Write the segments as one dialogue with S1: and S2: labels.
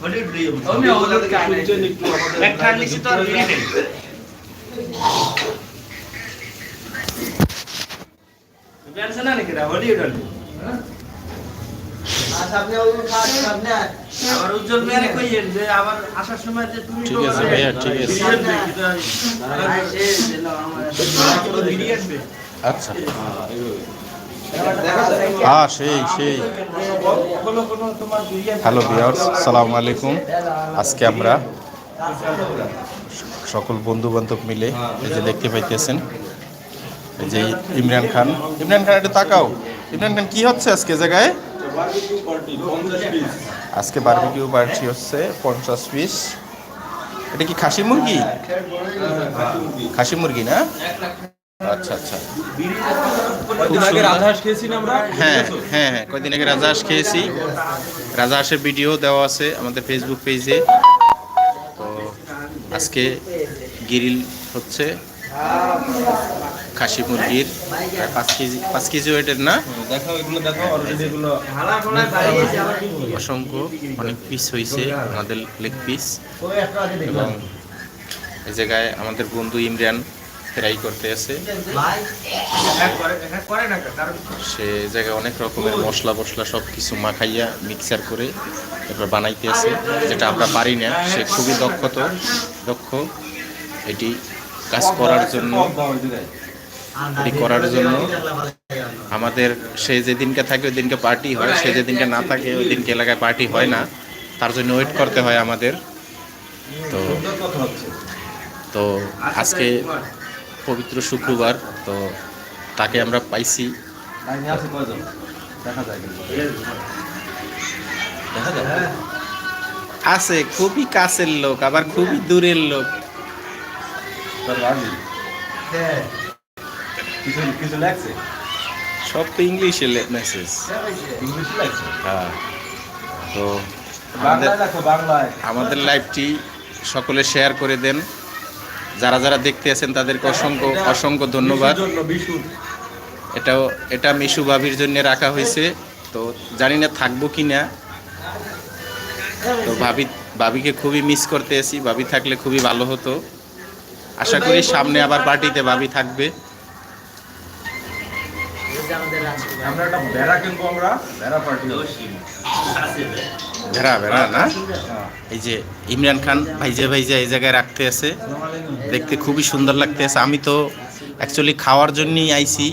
S1: Hollywood দিয়ে
S2: আমি হলুদ খাই নাই।
S3: শুনছেন একটু আমাদের
S1: এক খান নিচে তো আর বিড়ি নেই বেলছে না নাকি হলিউড হলিউড আবার উজ্জ্বল মেয়ারে কইয়েন যে আবার আসার সময় যে তুমি
S4: ঠিক আছে ভাইয়া, ঠিক আছে। আচ্ছা হ্যাঁ সেই সেই। হ্যালো বিয়ার্স সালামু আলাইকুম। আজকে আমরা সকল বন্ধু বান্ধব মিলে এই যে দেখতে পাইতেছেন, এই যে ইমরান খান। ইমরান খান, একটু তাকাও। ইমরান খান, কি হচ্ছে আজকে জায়গায়?
S3: বারবিকিউ পার্টি 50
S4: আজকে বারবিকিউ পার্টি হচ্ছে পঞ্চাশ পিস এটা কি খাসি মুরগি? খাসি মুরগি না? আচ্ছা আচ্ছা।
S3: আগে রাজহাঁস খেয়েছি আমরা?
S4: হ্যাঁ হ্যাঁ হ্যাঁ কয়েকদিন আগে রাজহাঁস খেয়েছি। রাজহাঁসের ভিডিও দেওয়া আছে আমাদের ফেসবুক পেজে তো আজকে গিরিল হচ্ছে খাসি মুরগির। পাঁচ কেজি পাঁচ কেজি ওয়েটের না? অসংখ্য অনেক পিস হয়েছে আমাদের লেগ পিস এবং এই জায়গায় আমাদের বন্ধু ইমরান ফ্রাই করতে আছে। সে জায়গায় অনেক রকমের মশলা মশলা সব কিছু মাখাইয়া মিক্সার করে এরপর বানাইতে আছে, যেটা আমরা পারি না। সে খুবই দক্ষত দক্ষ। এটি কাজ করার জন্য, এটি করার জন্য আমাদের সে যেদিনকে থাকে ওই দিনকে পার্টি হয়, সে যেদিনকে না থাকে ওই দিনকে এলাকায় পার্টি হয় না। তার জন্য ওয়েট করতে হয় আমাদের। তো তো আজকে পবিত্র শুক্রবার তো তাকে আমরা পাইছি।
S3: আছে
S4: খুবই কাছের লোক আবার খুবই দূরের লোক।
S3: লাগছে
S4: সব তো ইংলিশে মেসেজ হ্যাঁ তো আমাদের লাইভটি সকলে শেয়ার করে দেন। যারা যারা দেখতে আছেন তাদেরকে অসংখ্য অসংখ্য ধন্যবাদ। এটাও, এটা মিশু ভাবির জন্য রাখা হয়েছে। তো জানি না থাকব কি না। তো ভাবি, ভাবিকে খুবই মিস করতে আছি। ভাবি থাকলে খুবই ভালো হতো। আশা করি সামনে আবার পার্টিতে ভাবি থাকবে।
S3: আমরা একটা বেড়া কিনবো আমরা, বেড়া পার্টি
S4: ভেড়া ভেড়া না?
S3: হ্যাঁ
S4: এই যে ইমরান খান ভাইজে ভাইজে এই জায়গায় রাখতে আছে। দেখতে খুবই সুন্দর লাগতে আছে। আমি তো অ্যাকচুয়ালি খাওয়ার জন্যই আইছি।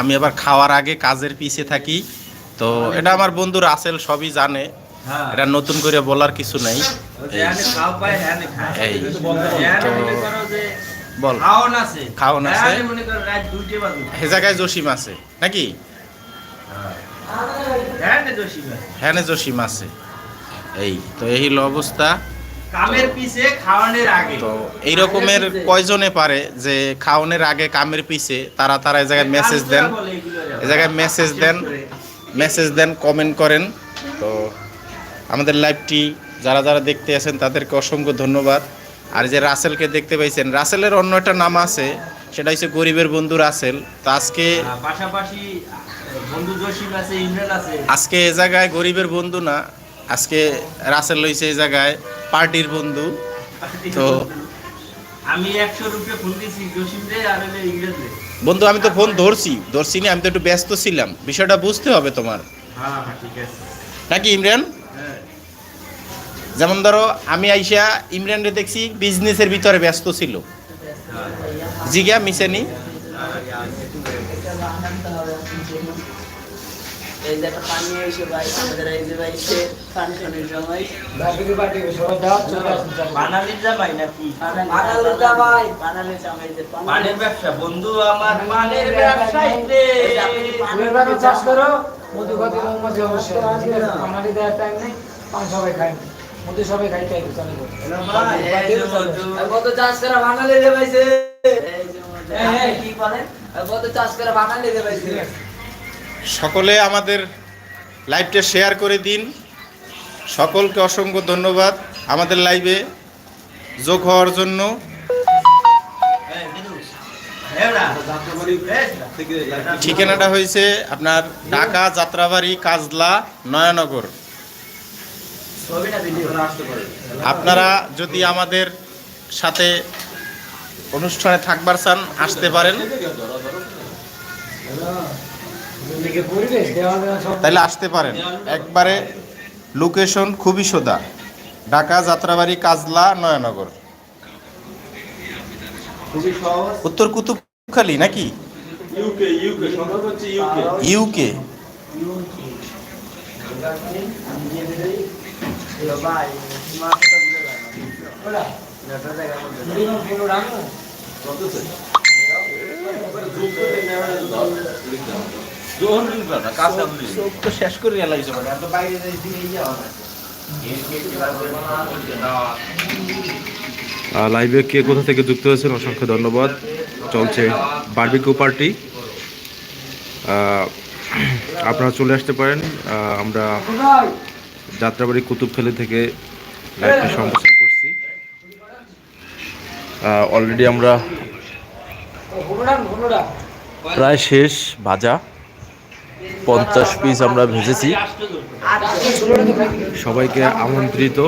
S4: আমি আবার খাওয়ার আগে কাজের পিছে থাকি। তো এটা আমার বন্ধু রাসেল সবই জানে।
S1: হ্যাঁ
S4: এটা নতুন করে বলার কিছু নাই।
S1: হ্যাঁ
S4: এই
S1: হ্যাঁ
S4: তো বল।
S1: খাওন আছে।
S4: আছে।
S1: হ্যাঁ
S4: সে জায়গায় জসিম আছে নাকি?
S1: হ্যাঁ।
S4: হ্যাঁ জসিম আছে। এই তো এই হলো অবস্থা।
S1: কামের পিছে খাওয়ানোর আগে।
S4: তো এই রকমের কয়জনে পারে যে খাওয়ানোর আগে কামের পিছে তারা তারা এই জায়গায় মেসেজ দেন। এই জায়গায় মেসেজ দেন মেসেজ দেন কমেন্ট করেন। তো আমাদের লাইভটি যারা যারা দেখতে আছেন তাদেরকে অসংখ্য ধন্যবাদ। আর যে রাসেলকে দেখতে পাইছেন রাসেলের অন্য একটা নাম আছে সেটা হচ্ছে গরিবের বন্ধু রাসেল। তো আজকে
S1: পাশাপাশি বন্ধু জসিম আছে ইমরান আছে।
S4: আজকে এ জায়গায় গরিবের বন্ধু না আজকে রাসেল লইছে এই জায়গায় পার্টির বন্ধু। তো
S1: আমি একশো রুপিয়া ফোন দিয়েছি জসিম রে আর ইংরেজ
S4: বন্ধু আমি তো ফোন ধরছি। ধরছি না আমি তো একটু ব্যস্ত ছিলাম। বিষয়টা বুঝতে হবে তোমার।
S1: হ্যাঁ হ্যাঁ
S4: নাকি ইমরান?
S1: হ্যাঁ।
S4: যেমন ধরো আমি আইসা ইমরানরে দেখছি বিজনেসের ভিতরে ব্যস্ত ছিল। জিগা মিসেনি
S2: এই যে একটা পানি এসে ভাই আমাদের এই যে ভাই সে ফাংশনের সময়।
S1: বানালির জামাই নাকি?
S2: বানালে জামাই বানালে জামাই যে
S1: পানের ব্যবসা বন্ধু আমার পানের ব্যবসায় রে।
S5: এভাবে চাষ করো মধু খাতে অবশ্যই। আমাদের দেওয়ার টাইম নেই? পান সবাই খাই মধু সবাই চলে।
S1: মধু।
S2: কত চাষ করে ভাইছে মধু। আপনি কি বলেন? কত চাষ করে যে ভাইছে
S4: সকলে আমাদের লাইভটা শেয়ার করে দিন। সকলকে অসংখ্য ধন্যবাদ আমাদের লাইভে যোগ হওয়ার জন্য। ঠিকানাটা হয়েছে আপনার ঢাকা যাত্রাবাড়ি কাজলা নয়ানগর। আপনারা যদি আমাদের সাথে অনুষ্ঠানে থাকবার চান, আসতে পারেন। তাহলে আসতে পারেন। একবারে লোকেশন খুবই সোদা ঢাকা যাত্রাবাড়ি কাজলা নয়নগর। উত্তর কুতুবখালি নাকি?
S3: UK UK. লাইভে কে কোথা থেকে যুক্ত হয়েছেন? অসংখ্য ধন্যবাদ। চলছে বার্বিকিউ পার্টি আপনারা চলে আসতে পারেন। আমরা যাত্রাবাড়ি কুতুবখালি থেকে সম্প্রচার করছি। অলরেডি আমরা প্রায় শেষ ভাজা। পঞ্চাশ পিস আমরা ভেজেছি। সবাইকে আমন্ত্রিত।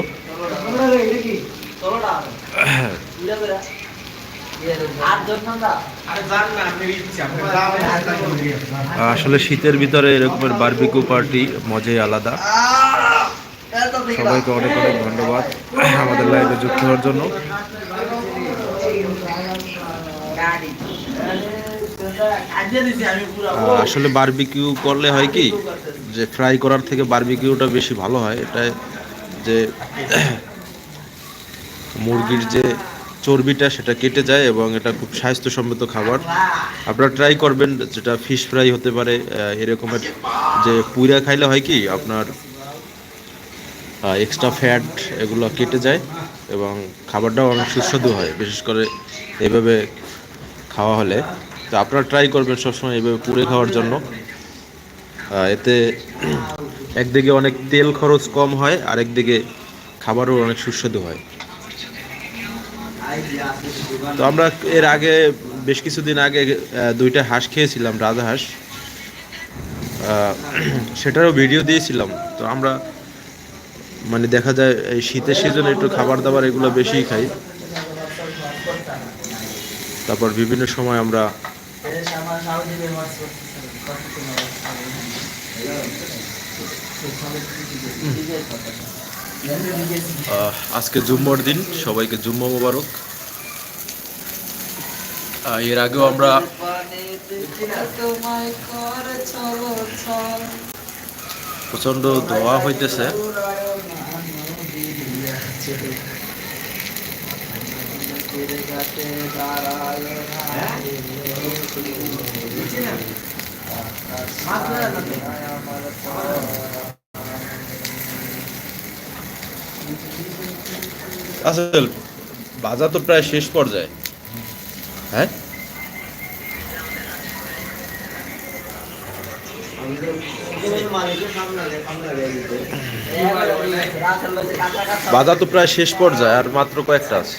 S3: আসলে শীতের ভিতরে এরকমের বার্বিকু পার্টি মজাই আলাদা। সবাইকে অনেক অনেক ধন্যবাদ আমাদের লাইভে যুক্ত হওয়ার জন্য
S2: গাড়ি কাজে দিছি আমি পুরো
S3: আহ, আসলে বারবিকিউ করলে হয় কি, যে ফ্রাই করার থেকে বারবিকিউটা বেশি ভালো হয়। এটা যে মুরগির যে চর্বিটা সেটা কেটে যায় এবং এটা খুব স্বাস্থ্যসম্মত খাবার। আপনারা ট্রাই করবেন, যেটা ফিশ ফ্রাই হতে পারে এরকমের যে পুইরা খাইলে হয় কি, আপনার এক্সট্রা ফ্যাট এগুলো কেটে যায় এবং খাবারটাও অনেক সুস্বাদু হয়। বিশেষ করে এভাবে খাওয়া হলে। তো আপনারা ট্রাই করবেন সবসময় এইভাবে পুড়ে খাওয়ার জন্য। এতে একদিকে অনেক তেল খরচ কম হয়, আর একদিকে খাবারও অনেক সুস্বাদু হয়। তো আমরা এর আগে, বেশ কিছুদিন আগে দুইটা হাঁস খেয়েছিলাম, রাজা হাঁস। সেটারও ভিডিও দিয়েছিলাম। তো আমরা মানে দেখা যায়, এই শীতের সিজনে একটু খাবার দাবার এগুলো বেশিই খাই। তারপর বিভিন্ন সময় আমার আজকে জুম্মার দিন সবাইকে জুম্মা মোবারক। এর আগেও আমরা প্রচণ্ড ধোয়া হইতেছে। আসল বাজার তো প্রায় শেষ পর্যায়ে। হ্যাঁ? বাজার তো প্রায় শেষ পর্যায়ে, আর মাত্র কয়েকটা আছে।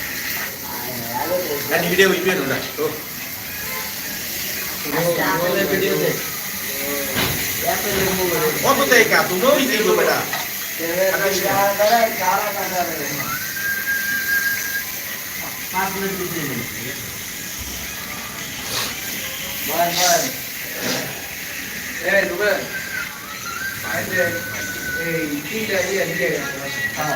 S2: ഞാൻ വീഡിയോ വിൽപ്പനുണ്ട് ഓ. কোথায় তুমিও ইয়ে করবে না
S3: এই
S2: তিনটা দিয়ে হ্যাঁ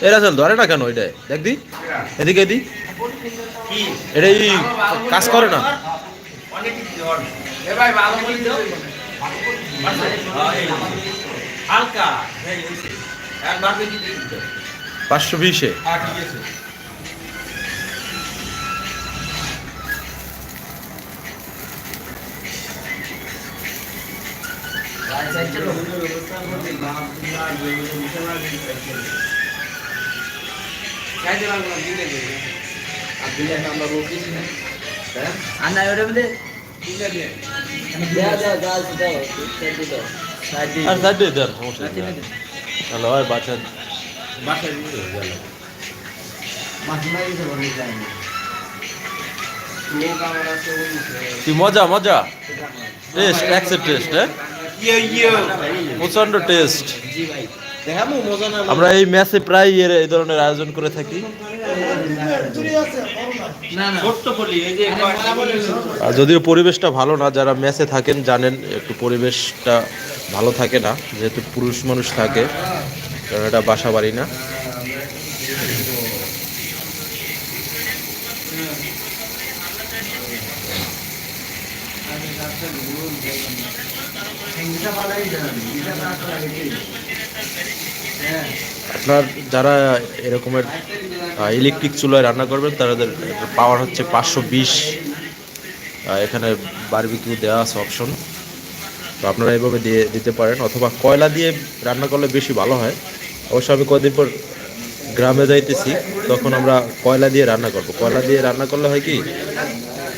S3: এরা চল ধরে না কেন ওইটা দেখ দি এদিকে দি। এটা এই কাজ করে না। পাঁচশো বিশে।
S1: হ্যাঁ, ঠিক
S2: আর চলো সাইডে লাগল দিলে দিলে আর দিলে আমরা না। হ্যাঁ? মধ্যে দিলে দিয়ে।
S3: আর সাইড দিয়ে দেন সমস্যা নেই। হ্যালো ভাই বাচ্চা
S1: বাসায়। দিতে হবে, গেল।
S2: মাছ মারি দিতে বলি যাই না। আমার
S3: কি মজা মজা? টেস্ট টেস্ট হ্যাঁ?
S1: ইয়ে, ইয়ে।
S3: প্রচণ্ড টেস্ট
S2: জি ভাই। না
S3: আমরা এই ম্যাচে প্রায় এর এই ধরনের আয়োজন করে থাকি।
S2: না না।
S1: ছোট্ট কলি, এই যে
S3: আর যদিও পরিবেশটা ভালো না যারা ম্যাচে থাকেন জানেন একটু পরিবেশটা ভালো থাকে না যেহেতু পুরুষ মানুষ থাকে কারণ এটা বাসা বাড়ি না। আপনার যারা এরকমের ইলেকট্রিক চুলায় রান্না করবেন, তাদের পাওয়ার হচ্ছে পাঁচশো বিশ এখানে বারবিকিউ দেওয়া আছে অপশন তো আপনারা এভাবে দিয়ে দিতে পারেন, অথবা কয়লা দিয়ে রান্না করলে বেশি ভালো হয়। অবশ্য আমি কদিন পর গ্রামে যাইতেছি, তখন আমরা কয়লা দিয়ে রান্না করব। কয়লা দিয়ে রান্না করলে হয় কি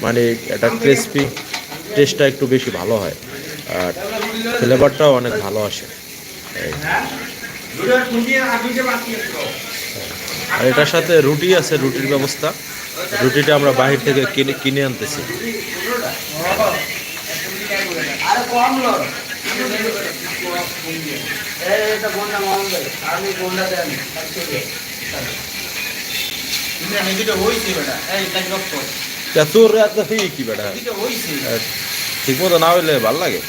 S3: মানে এটা ক্রিসপি টেস্টটা একটু বেশি ভালো হয়। আর ফ্লেভারটাও অনেক ভালো আসে।
S1: আর
S3: এটার সাথে রুটি আছে রুটির ব্যবস্থা। রুটিটা আমরা বাহির থেকে কিনে কিনে আনতেছি। তোর কি বেটা।
S1: দুটো হইছে।
S3: ঠিক মতো না হইলে ভালো লাগে।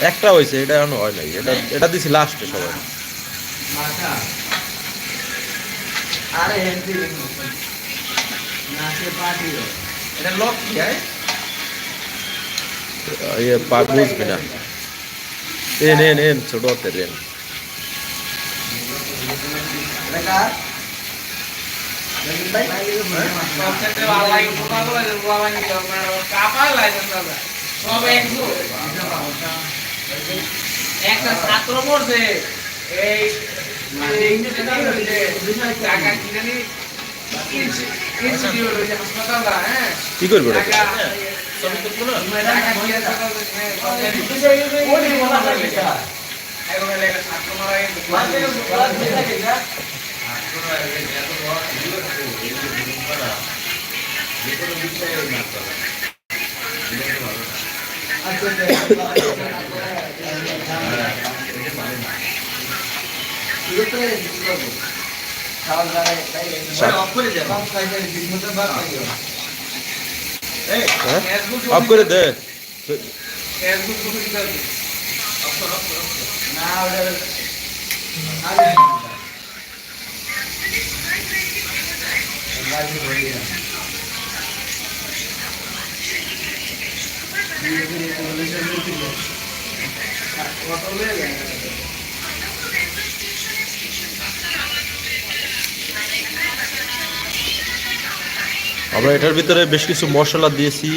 S3: একটা হয়েছে এটা এখনও হয় নাই। এটা এটা দিছি লাস্টে সবাই।
S1: হ্যাঁ?
S3: ইয়ে পা বুঝবি না। এন এন এন ছোট হাতে রেন
S6: একটা ছাত্র পড়ছে এই এই টাকা কিনে নি ইনস্টিটিউট হয়েছে হাসপাতাল হ্যাঁ
S3: কি করবে ওটা
S6: টাকা টাকা কিনে এখন একটা ছাত্র মারা গেছে ফেসবুক
S3: অফ করে দে
S6: হবে।
S3: আমরা এটার ভিতরে বেশ কিছু মশলা দিয়েছি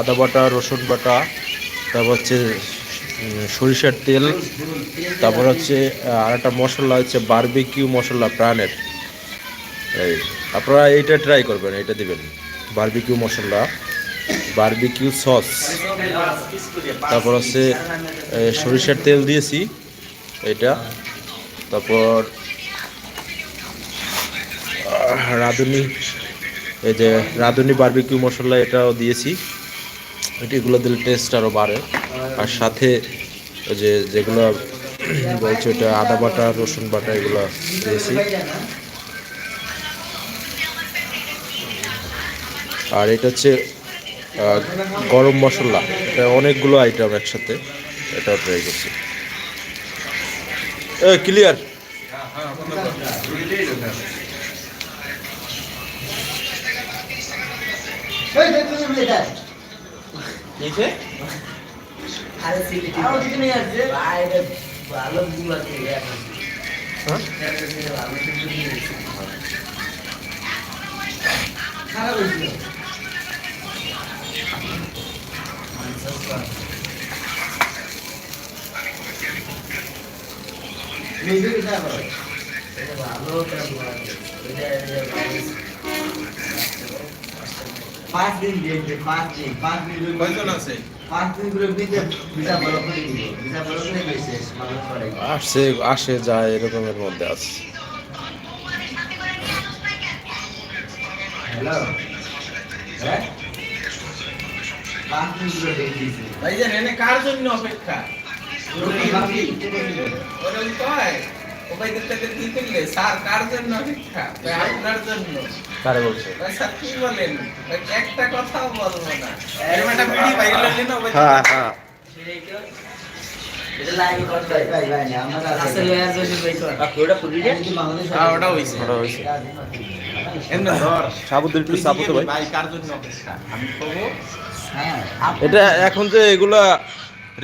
S3: আদা বাটা, রসুন বাটা, তারপর হচ্ছে সরিষার তেল, তারপর হচ্ছে আর একটা মশলা হচ্ছে বারবিকিউ মশলা, প্রাণের। এই, আপনারা এইটা ট্রাই করবেন এটা দিবেন। বারবিকিউ মশলা বারবিকিউ সস তারপর হচ্ছে সরিষার তেল দিয়েছি এটা তারপর রাঁধুনি, এই যে রাঁধুনি বারবিকিউ মশলা এটাও দিয়েছি। এগুলো দিলে টেস্ট আরও বাড়ে। আর সাথে যে যেগুলো বলছে ওটা আদা বাটা, রসুন বাটা, এগুলো দিয়েছি। আর এটা হচ্ছে গরম মশলা। এটা অনেকগুলো আইটেম একসাথে এটাও ট্রাই করছি। ক্লিয়ার
S2: এই দেখ পাঁচ দিন পাঁচ দিন পাঁচ দিন
S4: কয়জন আছে?
S3: আসে আসে যায় এরকমের মধ্যে আছে।
S2: হ্যালো? হ্যাঁ?
S4: ভাইজান এনে কার জন্য অপেক্ষা? একটা বলব না।
S3: হ্যাঁ হ্যাঁ
S2: হয়। ভাই ভাই না আমরা আসলে আর যদি ভাই কর
S4: হ্যাঁ,
S3: একটু ভাই।
S4: জন্য অপেক্ষা? আমি কব
S3: এটা এখন যে এগুলা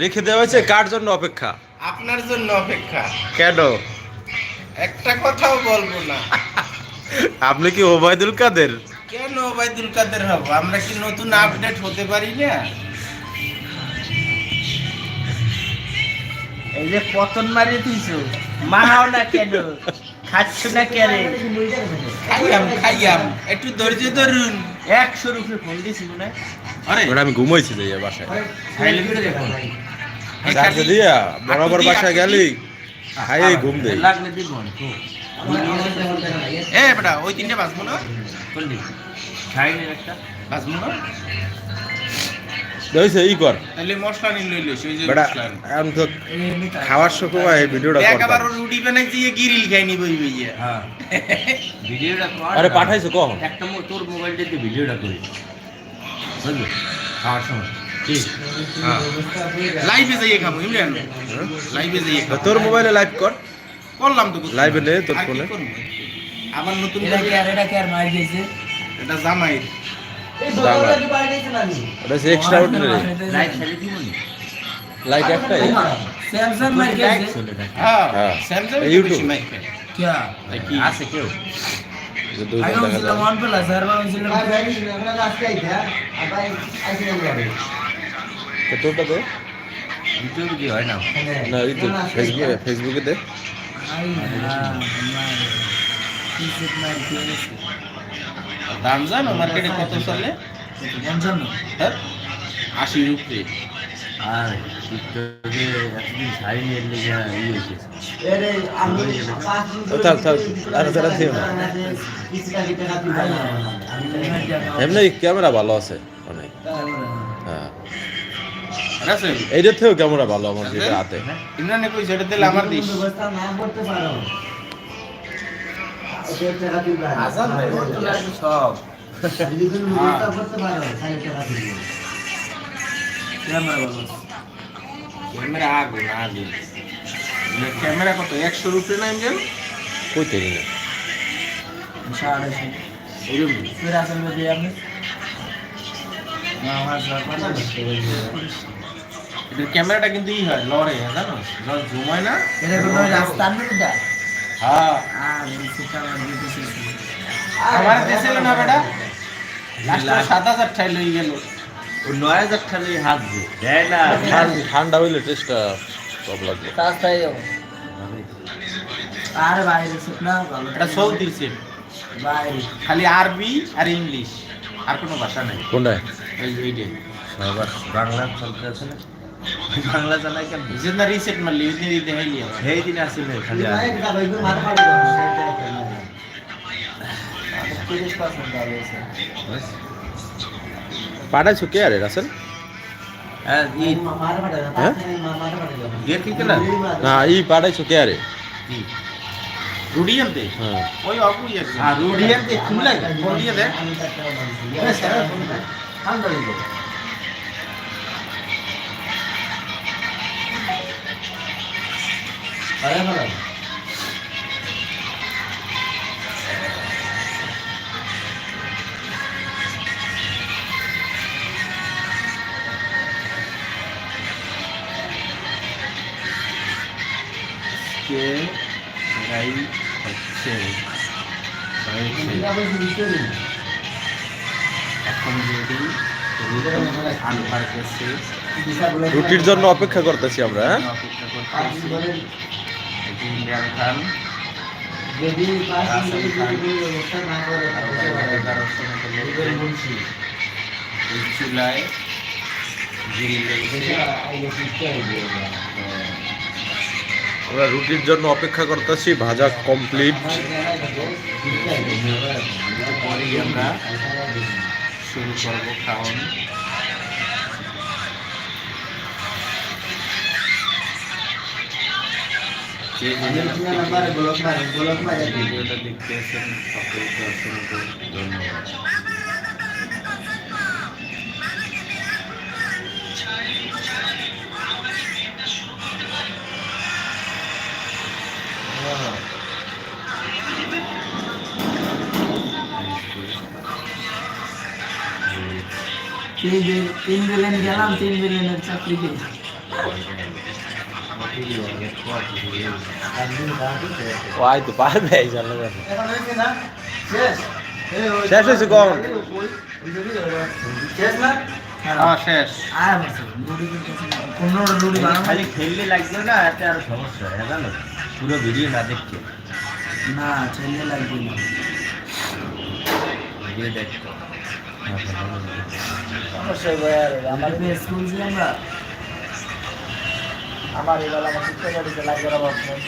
S3: রেখে দেওয়া হয়েছে কার জন্য অপেক্ষা?
S4: আপনার জন্য অপেক্ষা।
S3: কেন?
S4: একটা কথাও বলব না।
S3: আপনি কি ওবায়দুল কাদের?
S4: কেন ওবায়দুল কাদের হব? আমরা কি নতুন আপডেট হতে পারি না?
S1: এই যে পতন মারি তুইছো মাহাও না কেন? খাচ্ছ না কেন?
S4: খাইয়াম খাইয়াম। একটু ধৈর্য ধরুন।
S1: একশো রুপি ফোন দিছি হয়।
S4: আরে
S3: ওটা আমি ঘুমাইছি যাই বাসায়। দিয়া বরাবর বাসায় গেলি
S4: দি।
S3: খাই ঘুম দেই।
S4: এ বেটা ওই তিনটে না? না?
S3: ই কর।
S4: তাহলে মশলা নিয়ে যে
S3: তো খাওয়ার সময় এই ভিডিওটা
S4: দেখ
S3: করতাম।
S4: আবার রুটি বানাইছে ইয়ে গিরিল খাইনি বই বইয়া।
S1: হ্যাঁ। ভিডিওটা কর।
S3: আরে পাঠাইছো কখন?
S1: একটা মো- তোর মোবাইলটা দিয়ে ভিডিওটা করি। বুঝলি খাওয়ার সময়
S4: লাইভে যাইয়ে খাব ইমরান লাইভে যাইয়ে খাব
S3: তোর মোবাইলে লাইভ কর
S4: করলাম তো।
S3: লাইভে নে তোর ফোনে।
S4: আবার নতুন
S2: এটা কি আর এটা কি আর মার দিয়েছে
S4: এটা জামাই।
S3: ওটা হচ্ছে এক্সট্রা অর্ডিনারি
S1: লাইট ছেড়ে দিব নি
S3: লাইট একটাই
S2: স্যামসাং
S4: হ্যাঁ। স্যামসাং বেশি মাইক
S2: কি?
S1: আছে কেউ?
S2: না?
S1: হয় না
S3: না তো ফেসবুকে ফেসবুকে দে।
S2: হ্যাঁ
S4: দাম জানো মার্কেটে কত চলে? হ্যাঁ? আশি রুপি।
S1: আর টিকটকে এতদিন শাড়ি নিয়ে লেগে ইয়ে হয়েছে।
S3: এমনি ক্যামেরা ভালো আছে অনেক। হ্যাঁ। এইটার থেকেও ক্যামেরা ভালো আমার যেটা হাতে।
S4: ইমরানে কই সেটা দিলে আমার দিস।
S2: না করতে পারো। ওকে টাকা দিবা।
S4: আজান ভাই, ওর তো লাগবে
S1: সব।
S2: যদি তুমি করতে পারো টাকা দিবে ক্যামেরা
S4: কত? একশো রুপি না এমজেল
S3: কই তৈরি না
S4: ক্যামেরাটা কিন্তু ই হয় লড়ে হ্যাঁ, জানো? জল ঘুমায় না। হ্যাঁ।
S2: আমার
S4: দেশে না সাত হাজার ঠাই লই গেল।
S1: ও নয় হাজার ঠালে হাত দিয়ে দেয় না?
S3: ঠান্ডা- ঠান্ডা হইলে টেস্টটা কম লাগবে।
S2: রাস্তায় যাও আর বাইরে শুকনা ভালো।
S4: এটা সৌদির সেট
S2: বাইরে।
S4: খালি আরবি আর ইংলিশ আর কোনো ভাষা নেই।
S3: কোনটায়?
S4: এই এইটাই
S1: সবার বাংলা চলতে আছে না? বাংলা জানাই কেন?
S4: বুঝছেন না রিসেট মারলি ওই দিন দিতে হাইলি আমার
S1: সেই দিন আসলে খালি আর।
S3: পাঠাইছো কে আরে রাসেল
S1: হ্যাঁ ই
S2: মাথা পাড়ি দাও
S3: হ্যাঁ?
S2: মাথা পাড়ি দাও
S4: গিয়ে কি কেনা
S3: না ই পাঠাইছো কে আরে
S4: রুডি আনতে
S3: হ্যাঁ
S4: ওই অপুই একজন
S1: আর রুডি আনতে খুললাই
S4: ফোন দিয়ে দেখ
S1: এটাই হচ্ছে এখন যদি
S3: রুটির জন্য অপেক্ষা করতেছি আমরা হ্যাঁ আমরা রুটির জন্য অপেক্ষা করতেছি ভাজা কমপ্লিট
S1: আমরা শুরু করব খাওয়ান। ভিডিওটা দেখতে আছেন সকলকে অসংখ্য ধন্যবাদ।
S2: তিন বিলিয়ন গেলাম তিন বিলিয়নের চাকরি
S3: ওই তো পারবে
S2: শেষ
S3: শেষ হয়েছে কখন?
S2: শেষ। না
S1: খালি খেললে লাগবে এতে আরও সমস্যা জানো? পুরো ভিডিও না দেখতে।
S2: না ছেলে লাগবে না।
S1: ভিডিও দেখতে।
S2: আমার এবার আমার শিক্ষা বাড়িতে লাগবে না ভাবছেন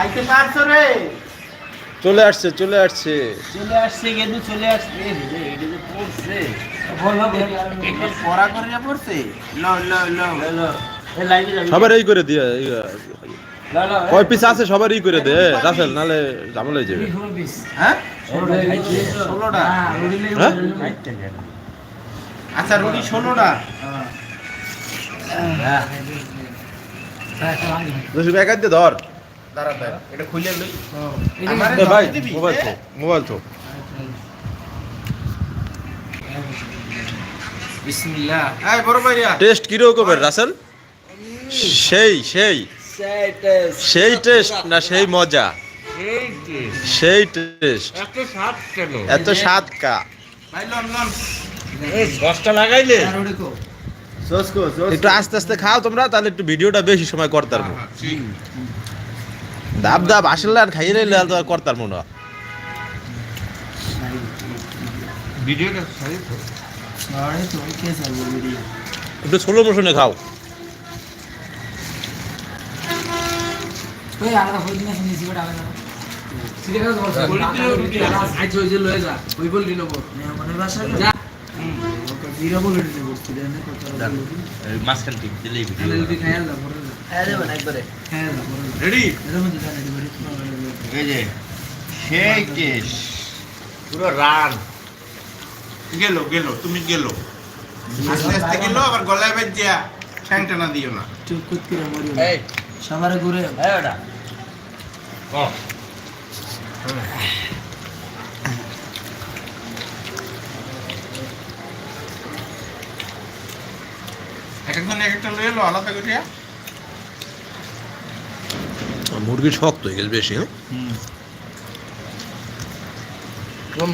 S2: আইতে পারছ রে।
S3: চলে আসছে চলে আসছে।
S1: চলে আসছে কিন্তু চলে আসছে। এটা যে পড়ছে এটা পড়া করে পড়ছে? ল ল ল। ল এ লাইভে
S3: সবার এই করে দিয়ে কয় পিস আছে? সবার এই করে দে। রাসেল নালে ঝামেলা হয়ে যাবে।
S1: হ্যাঁ?
S2: হ্যাঁ
S3: হ্যাঁ?
S4: আচ্ছা রুটি ষোলোটা?
S1: হ্যাঁ।
S3: দিয়ে ধর।
S4: দাঁড়া দাঁড়া এটা খুলে লই।
S3: ভাই মোবাইল তো মোবাইল তো।
S1: বিসমিল্লাহ।
S4: এই বড় ভাইয়া।
S3: Test Russell? সেই সেই। সেই টেস্ট। না সেই মজা? সেই টেস্ট। এত স্বাদ কা?
S1: লাগাইলে?
S3: একটু আস্তে আস্তে খাও তোমরা তাহলে একটু ভিডিওটা বেশি সময় করতে মো দাব দাব আসলে আর খাইয়ে নিলে আর তো আর করতার মো না
S2: আরে তো। কে সারবো ভিডিও
S3: একটু স্লো মোশনে খাও
S2: মানে
S1: মাঝখান ঠিক দিলেই
S6: যা
S2: হ্যাঁ দেব না একবারে।
S6: খাইয়া যা পরে যা
S4: রেডি
S2: এর মধ্যে জানি দিবি
S1: এই যে সেই কেশ পুরো রান।
S4: গেল গেল তুমি গেল। আস্তে আস্তে গেল আবার গলায় বাজিয়া ঠ্যাং টানা দিও না।
S2: চুপ করতে ঘুরে।
S1: এই ওটা। ও।
S4: এক একজন এক একটা লয়ে এলো আলাদা করিয়া।
S3: মুরগি শক্ত হয়ে গেছে বেশি হ্যাঁ?
S1: কম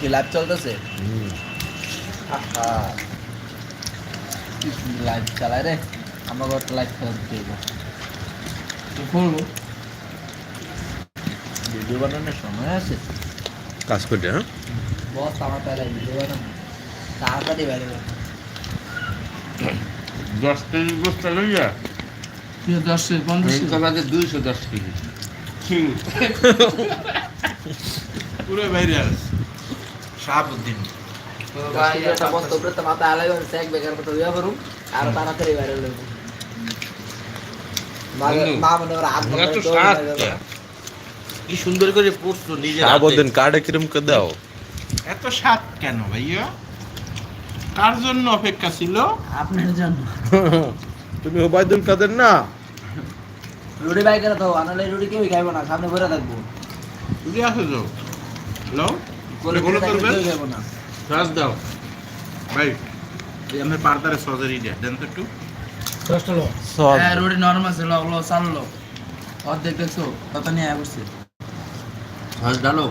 S2: কি লাইভ চলতেছে? লাইভ চালায় রে। আমার ঘর লাইভ চলতে
S6: তো করব।
S2: ভিডিও বানানোর সময় আছে।
S3: কাজ করতে হ্যাঁ?
S2: বস আমার পেলে ভিডিও বানানো তাড়াতাড়ি বাইরে
S1: দশ কেজি বস্তা লইয়া?
S6: দশ পঞ্চাশ
S1: এইটা দুইশো দশ কেজি।
S4: পুরো
S2: কেজি একটা বাইরে লইবো। মা-
S1: কি সুন্দর করে নিজে
S3: আবদিন কার্ডে কিরম করে দাও?
S4: এত স্বাদ কেন ভাইয়া? কার জন্য অপেক্ষা ছিল?
S2: আপনার জন্য।
S3: তুমি ওবায়দুল কাদের না?
S2: রুটি বাই করে দাও আনালে রুটি কেউই খাইবো না সামনে ভরে থাকব।
S4: তুমি আসো তো? হ্যালো? করবে?
S2: কেউই না।
S1: সস দাও।
S4: ভাই এই আমার পার্দারে সজারি দেয় দেন তো একটু।
S5: দশ টাকা
S3: সব
S2: হ্যাঁ রুটি নরমাল ছিল ওগুলো চাললো অর্ধেক দেখছ কত নিয়ে আয় বসছে।
S1: সস ডালো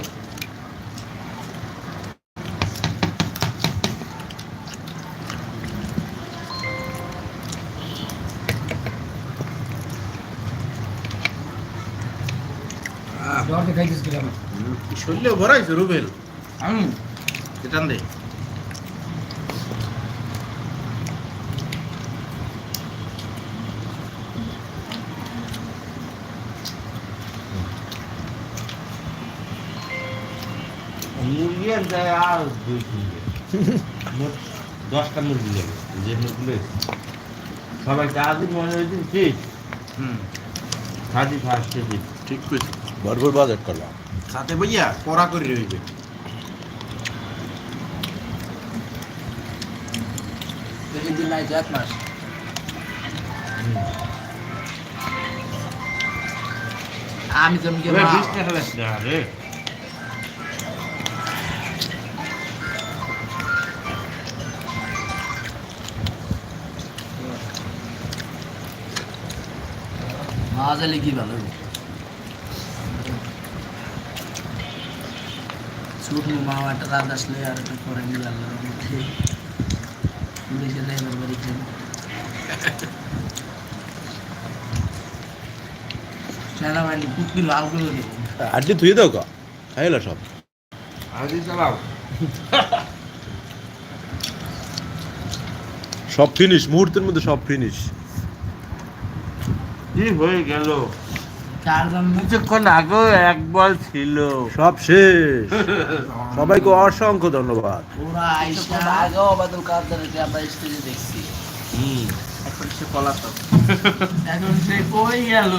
S4: শরীরে ভরাইছে রুবেল।
S2: আমি?
S4: এটান দে
S1: মুরগি আর দেয় আর দুই মোট দশটা মুরগি যাবে যে মুরগিগুলো সবাই দিন মনে হয়েছে ঠিক।
S4: হুম।
S1: থার্টি ফার্স্ট কেজি
S4: ঠিক কইছি।
S3: ভরপুর বাজেট করলাম।
S4: সাথে ভাইয়া কড়া করে রইবে
S2: বেশি দিন নাই তো এক মাস। আমি তো নিজে মা-
S1: বিশ টাকা লাগছে আরে
S2: মাছ আলে কি ভালো? ছোট মা একটা রাত আসলে আর একটা করে নিয়ে আল্লাহর মধ্যে বাড়ি লাল করে
S3: আড্ডি ধুয়ে দাও কা খাইলা সব
S1: চালাও।
S3: সব ফিনিশ মুহূর্তের মধ্যে সব ফিনিশ
S1: কি হয়ে গেল? কিছুক্ষণ আগেও এক বল ছিল।
S3: সব শেষ। সবাইকে অসংখ্য ধন্যবাদ।
S2: ওরা আইসা আগেও কাদেরকে আমরা স্টেজে দেখছি।
S1: হুম।
S2: এখন সে পলাতক। এখন সে কই গেল?